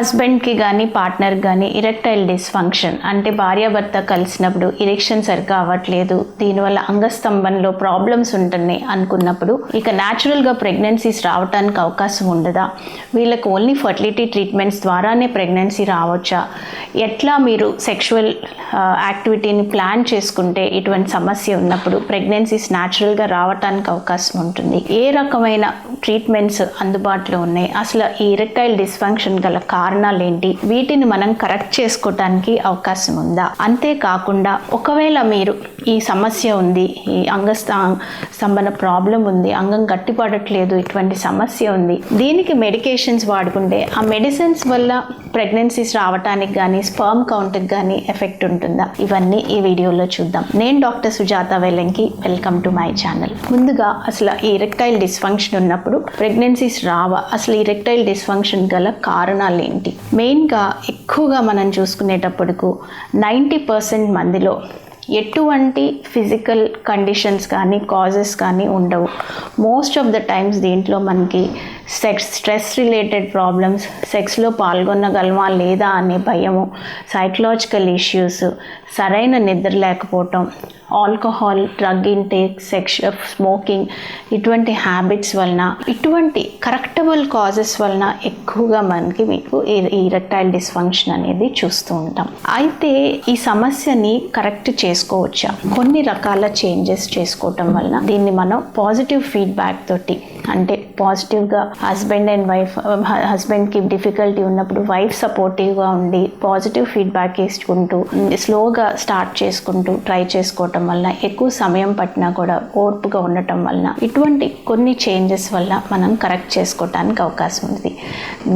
హస్బెండ్కి కానీ పార్ట్నర్కి కానీ ఇరెక్టైల్ డిస్ఫంక్షన్ అంటే భార్యాభర్త కలిసినప్పుడు ఇరెక్షన్ సరిగ్గా అవ్వట్లేదు. దీనివల్ల అంగస్తంభంలో ప్రాబ్లమ్స్ ఉంటున్నాయి అనుకున్నప్పుడు ఇక న్యాచురల్గా ప్రెగ్నెన్సీస్ రావడానికి అవకాశం ఉండదా? వీళ్ళకి ఓన్లీ ఫర్టిలిటీ ట్రీట్మెంట్స్ ద్వారానే ప్రెగ్నెన్సీ రావచ్చా? ఎట్లా మీరు సెక్షువల్ యాక్టివిటీని ప్లాన్ చేసుకుంటే ఇటువంటి సమస్య ఉన్నప్పుడు ప్రెగ్నెన్సీస్ న్యాచురల్గా రావడానికి అవకాశం ఉంటుంది? ఏ రకమైన ట్రీట్మెంట్స్ అందుబాటులో ఉన్నాయి? అసలు ఈ ఇరెక్టైల్ డిస్ఫంక్షన్ గల కారణాలు ఏంటి వీటిని మనం కరెక్ట్ చేసుకోవటానికి అవకాశం ఉందా? అంతేకాకుండా ఒకవేళ మీరు ఈ సమస్య ఉంది ఈ అంగస్థ స్తంభన ప్రాబ్లం ఉంది అంగం గట్టిపడట్లేదు ఇటువంటి సమస్య ఉంది దీనికి మెడికేషన్స్ వాడుకుంటే ఆ మెడిసిన్స్ వల్ల ప్రెగ్నెన్సీస్ రావటానికి కానీ స్పర్మ్ కౌంట్కి కానీ ఎఫెక్ట్ ఉంటుందా? ఇవన్నీ ఈ వీడియోలో చూద్దాం. నేను doctor Sujatha Velanki welcome to my channel ముందుగా అసలు ఈ రెక్టైల్ డిస్ఫంక్షన్ ఉన్నప్పుడు ప్రెగ్నెన్సీస్ రావా? అసలు ఈ రెక్టైల్ డిస్ఫంక్షన్ గల కారణాలు ఏంటి? మెయిన్గా ఎక్కువగా మనం చూసుకునేటప్పటికు నైంటీ పర్సెంట్ మందిలో ఎటువంటి ఫిజికల్ కండిషన్స్ కానీ కాజెస్ కానీ ఉండవు. మోస్ట్ ఆఫ్ ద టైమ్స్ దీంట్లో మనకి సెక్స్ స్ట్రెస్ రిలేటెడ్ ప్రాబ్లమ్స్ సెక్స్లో పాల్గొనగలమా లేదా అనే భయము. సైకలాజికల్ ఇష్యూస్ సరైన నిద్ర లేకపోవటం. Alcohol drug intake sex smoking ఇటువంటి హ్యాబిట్స్ వలన ఇటువంటి కరెక్టబుల్ కాజెస్ వలన ఎక్కువగా మనకి మీకు ఈ ఇరెక్టైల్ డిస్ఫంక్షన్ అనేది చూస్తూ ఉంటాం. అయితే ఈ సమస్యని కరెక్ట్ చేసుకోవచ్చా? కొన్ని రకాల చేంజెస్ చేసుకోవటం వలన దీన్ని మనం పాజిటివ్ ఫీడ్బ్యాక్ తోటి అంటే పాజిటివ్గా హస్బెండ్ అండ్ వైఫ్ హస్బెండ్కి డిఫికల్టీ ఉన్నప్పుడు వైఫ్ సపోర్టివ్గా ఉండి పాజిటివ్ ఫీడ్బ్యాక్ ఇచ్చుకుంటూ స్లోగా స్టార్ట్ చేసుకుంటూ ట్రై చేసుకోవటం వల్ల ఎక్కువ సమయం పట్టినా కూడా ఓర్పుగా ఉండటం వలన ఇటువంటి కొన్ని చేంజెస్ వల్ల మనం కరెక్ట్ చేసుకోవటానికి అవకాశం ఉంది.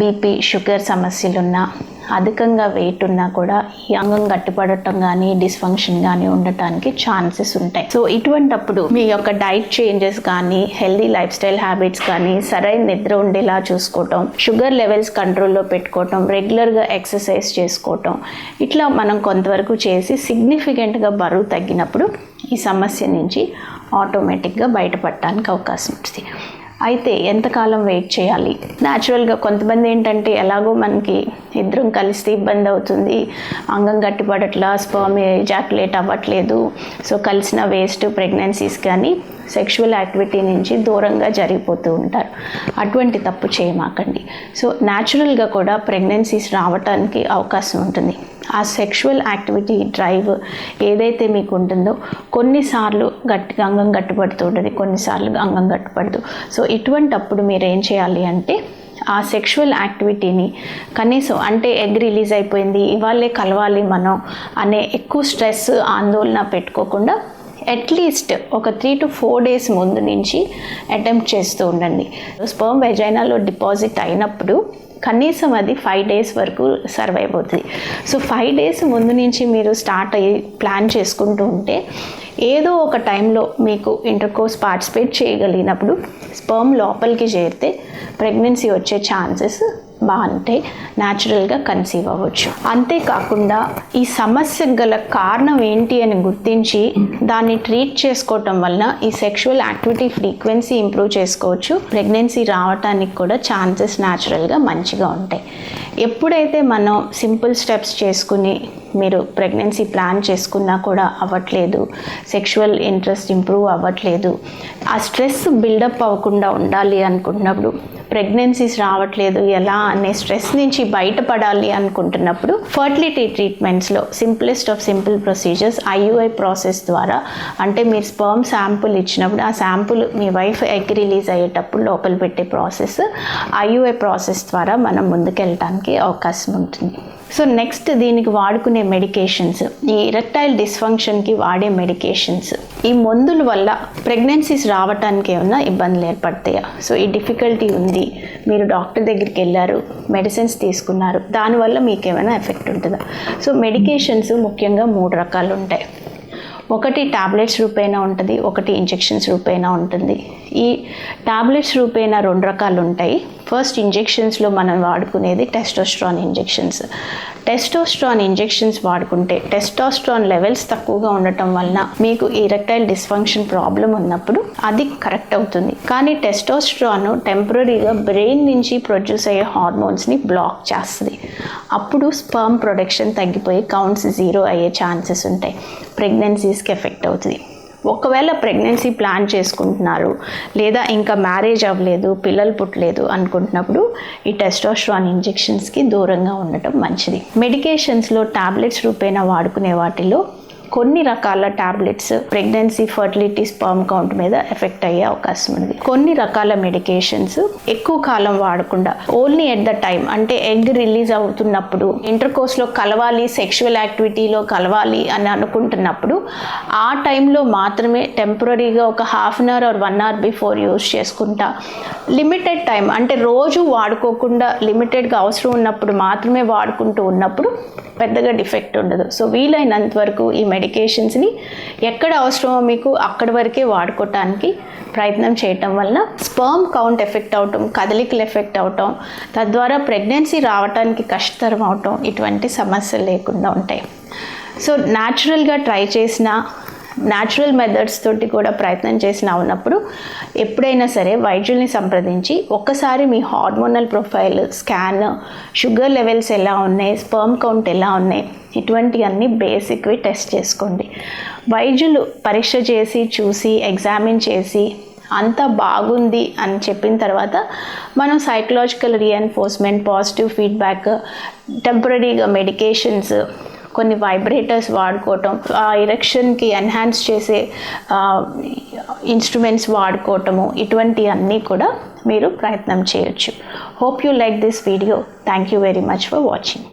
బీపీ షుగర్ సమస్యలున్నా అధికంగా వెయిట్ ఉన్నా కూడా ఈ అంగం గట్టిపడటం కానీ డిస్ఫంక్షన్ కానీ ఉండటానికి ఛాన్సెస్ ఉంటాయి. సో ఇటువంటప్పుడు మీ యొక్క డైట్ చేంజెస్ కానీ హెల్దీ లైఫ్ స్టైల్ హ్యాబిట్స్ కానీ సరైన నిద్ర ఉండేలా చూసుకోవటం షుగర్ లెవెల్స్ కంట్రోల్లో పెట్టుకోవటం రెగ్యులర్గా ఎక్సర్సైజ్ చేసుకోవటం ఇట్లా మనం కొంతవరకు చేసి సిగ్నిఫికెంట్గా బరువు తగ్గినప్పుడు ఈ సమస్య నుంచి ఆటోమేటిక్గా బయటపడటానికి అవకాశం ఉంటుంది అయితే ఎంతకాలం వెయిట్ చేయాలి? న్యాచురల్గా కొంతమంది ఏంటంటే ఎలాగో మనకి ఇద్దరం కలిస్తే ఇబ్బంది అవుతుంది. అంగం గట్టిపడట్లా స్పర్మ్ జాక్యులేట్ అవ్వట్లేదు. సో కలిసిన వేస్ట్ ప్రెగ్నెన్సీస్ కానీ సెక్షువల్ యాక్టివిటీ నుంచి దూరంగా జరిగిపోతూ ఉంటారు. అటువంటి తప్పు చేయమాకండి. సో న్యాచురల్గా కూడా ప్రెగ్నెన్సీస్ రావటానికి అవకాశం ఉంటుంది. ఆ సెక్షువల్ యాక్టివిటీ డ్రైవ్ ఏదైతే మీకు ఉంటుందో కొన్నిసార్లు గట్టిగా అంగం గట్టుపడుతూ ఉంటుంది కొన్నిసార్లు అంగం గట్టుపడదు సో ఇటువంటి అప్పుడు మీరు ఏం చేయాలి అంటే ఆ సెక్షువల్ యాక్టివిటీని కనీసం అంటే ఎగ్ రిలీజ్ అయిపోయింది ఇవాళే కలవాలి మనం అనే ఎక్కువ స్ట్రెస్ ఆందోళన పెట్టుకోకుండా అట్లీస్ట్ ఒక త్రీ టు ఫోర్ డేస్ ముందు నుంచి అటెంప్ట్ చేస్తూ ఉండండి. స్పర్మ్ వెజైనాలో డిపాజిట్ అయినప్పుడు కనీసం అది ఫైవ్ డేస్ వరకు సర్వ్ అయిపోతుంది. సో ఫైవ్ డేస్ ముందు నుంచి మీరు స్టార్ట్ అయ్యి ప్లాన్ చేసుకుంటూ ఉంటే ఏదో ఒక టైంలో మీకు ఇంటర్కోర్స్ పార్టిసిపేట్ చేయగలిగినప్పుడు స్పర్మ్ లోపలికి చేరితే ప్రెగ్నెన్సీ వచ్చే ఛాన్సెస్ అంటే న్యాచురల్గా కన్సీవ్ అవ్వచ్చు. అంతేకాకుండా ఈ సమస్యకు గల కారణం ఏంటి అని గుర్తించి దాన్ని ట్రీట్ చేసుకోవటం వలన ఈ సెక్షువల్ యాక్టివిటీ ఫ్రీక్వెన్సీ ఇంప్రూవ్ చేసుకోవచ్చు. ప్రెగ్నెన్సీ రావటానికి కూడా ఛాన్సెస్ న్యాచురల్గా మంచిగా ఉంటాయి. ఎప్పుడైతే మనం సింపుల్ స్టెప్స్ చేసుకుని మీరు ప్రెగ్నెన్సీ ప్లాన్ చేసుకున్నా కూడా అవ్వట్లేదు. సెక్షువల్ ఇంట్రెస్ట్ ఇంప్రూవ్ అవ్వట్లేదు. ఆ స్ట్రెస్ బిల్డప్ అవ్వకుండా ఉండాలి అనుకున్నప్పుడు ప్రెగ్నెన్సీస్ రావట్లేదు ఎలా అనే స్ట్రెస్ నుంచి బయటపడాలి అనుకుంటున్నప్పుడు fertility ట్రీట్మెంట్స్లో simplest of simple procedures IUI process ద్వారా అంటే మీరు స్పర్మ్ శాంపుల్ ఇచ్చినప్పుడు ఆ శాంపుల్ మీ వైఫ్ ఎగ్ రిలీజ్ అయ్యేటప్పుడు లోపల పెట్టే ప్రాసెస్ ఐయుఐ ప్రాసెస్ ద్వారా మనం ముందుకెళ్ళటానికి అవకాశం ఉంటుంది. సో నెక్స్ట్ దీనికి వాడుకునే మెడికేషన్స్ ఈ ఇరెక్టైల్ డిస్ఫంక్షన్కి వాడే మెడికేషన్స్ ఈ మందుల వల్ల ప్రెగ్నెన్సీస్ రావటానికి ఏమైనా ఇబ్బందులు ఏర్పడతాయా? సో ఈ డిఫికల్టీ ఉంది. మీరు డాక్టర్ దగ్గరికి వెళ్ళారు మెడిసిన్స్ తీసుకున్నారు. దానివల్ల మీకు ఏమైనా ఎఫెక్ట్ ఉంటుందా? సో మెడికేషన్స్ ముఖ్యంగా మూడు రకాలు ఉంటాయి. ఒకటి టాబ్లెట్స్ రూపేనా ఉంటుంది ఒకటి ఇంజెక్షన్స్ రూపేనా ఉంటుంది. ఈ టాబ్లెట్స్ రూపేణ రెండు రకాలు ఉంటాయి ఫస్ట్ ఇంజెక్షన్స్లో మనం వాడుకునేది టెస్టోస్ట్రాన్ ఇంజెక్షన్స్ టెస్టోస్ట్రాన్ ఇంజెక్షన్స్ వాడుకుంటే టెస్టోస్ట్రాన్ లెవెల్స్ తక్కువగా ఉండటం వలన మీకు ఇరెక్టైల్ డిస్ఫంక్షన్ ప్రాబ్లం ఉన్నప్పుడు అది కరెక్ట్ అవుతుంది. కానీ టెస్టోస్ట్రాన్ టెంపరీగా బ్రెయిన్ నుంచి ప్రొడ్యూస్ అయ్యే హార్మోన్స్ని బ్లాక్ చేస్తుంది. అప్పుడు స్పర్మ్ ప్రొడక్షన్ తగ్గిపోయి కౌంట్స్ జీరో అయ్యే ఛాన్సెస్ ఉంటాయి. ప్రెగ్నెన్సీస్కి ఎఫెక్ట్ అవుతుంది. ఒకవేళ ప్రెగ్నెన్సీ ప్లాన్ చేసుకుంటున్నారు లేదా ఇంకా మ్యారేజ్ అవ్వలేదు పిల్లలు పుట్టలేదు అనుకుంటున్నప్పుడు ఈ టెస్టోస్ట్రాన్ ఇంజెక్షన్స్కి దూరంగా ఉండటం మంచిది. మెడికేషన్స్లో టాబ్లెట్స్ రూపేణా వాడుకునే వాటిలో కొన్ని రకాల tablets pregnancy fertility sperm count మీద ఎఫెక్ట్ అయ్యే అవకాశం ఉంది. కొన్ని రకాల మెడికేషన్స్ ఎక్కువ కాలం వాడకుండా ఓన్లీ ఎట్ ద టైం అంటే ఎగ్ రిలీజ్ అవుతున్నప్పుడు ఇంటర్ కోర్స్లో కలవాలి సెక్షువల్ యాక్టివిటీలో కలవాలి అని అనుకుంటున్నప్పుడు ఆ టైంలో మాత్రమే టెంపరీగా ఒక half an hour or one hour before use చేసుకుంటా. లిమిటెడ్ టైం అంటే రోజు వాడుకోకుండా లిమిటెడ్గా అవసరం ఉన్నప్పుడు మాత్రమే వాడుకుంటూ ఉన్నప్పుడు పెద్దగా డిఫెక్ట్ ఉండదు. సో వీలైనంత వరకు ఈ మెడికేషన్స్ని ఎక్కడ అవసరమో మీకు అక్కడి వరకే వాడుకోవటానికి ప్రయత్నం చేయటం వలన స్పర్మ్ కౌంట్ ఎఫెక్ట్ అవటం కదలికలు ఎఫెక్ట్ అవటం తద్వారా ప్రెగ్నెన్సీ రావటానికి కష్టతరం అవటం ఇటువంటి సమస్యలు లేకుండా ఉంటాయి. సో న్యాచురల్గా ట్రై చేసిన న్యాచురల్ మెథడ్స్ తోటి కూడా ప్రయత్నం చేసిన ఉన్నప్పుడు ఎప్పుడైనా సరే వైద్యుల్ని సంప్రదించి ఒక్కసారి మీ hormonal profile scan sugar levels ఎలా ఉన్నాయి స్పర్మ్ కౌంట్ ఎలా ఉన్నాయి ఇటువంటివన్నీ బేసిక్వి టెస్ట్ చేసుకోండి. వైద్యులు పరీక్ష చేసి చూసి ఎగ్జామిన్ చేసి అంత బాగుంది అని చెప్పిన తర్వాత మనం సైకలాజికల్ రీఎన్ఫోర్స్మెంట్ పాజిటివ్ ఫీడ్బ్యాక్ టెంపరీగా మెడికేషన్స్ కొన్ని వైబ్రేటర్స్ వాడుకోవటం ఆ ఇరెక్షన్కి ఎన్హాన్స్ చేసే ఇన్స్ట్రుమెంట్స్ వాడుకోవటము ఇటువంటివన్నీ కూడా మీరు ప్రయత్నం చేయొచ్చు. Hope you like this video thank you very much for watching